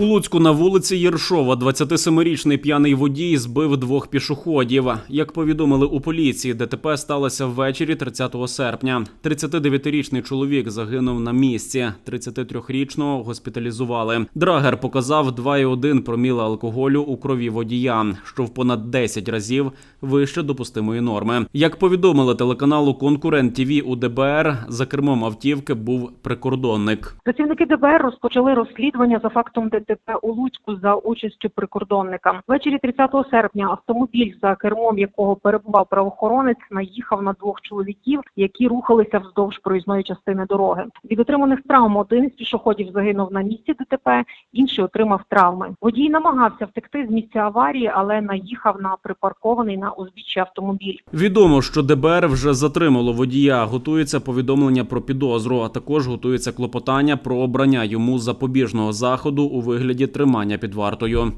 У Луцьку на вулиці Єршова 27-річний п'яний водій збив двох пішоходів. Як повідомили у поліції, ДТП сталося ввечері 30 серпня. 39-річний чоловік загинув на місці. 33-річного госпіталізували. Драгер показав 2,1 проміла алкоголю у крові водія, що в понад 10 разів вище допустимої норми. Як повідомили телеканалу Конкурент ТІВІ у ДБР, за кермом автівки був прикордонник. Працівники ДБР розпочали розслідування за фактом ДТП у Луцьку за участю прикордонника. Ввечері 30 серпня автомобіль, за кермом якого перебував правоохоронець, наїхав на двох чоловіків, які рухалися вздовж проїзної частини дороги. Від отриманих травм один із пішоходів загинув на місці ДТП, інший отримав травми. Водій намагався втекти з місця аварії, але наїхав на припаркований на узбіччі автомобіль. Відомо, що ДБР вже затримало водія. Готується повідомлення про підозру, а також готується клопотання про обрання йому запобіжного заходу у вигляді тримання під вартою.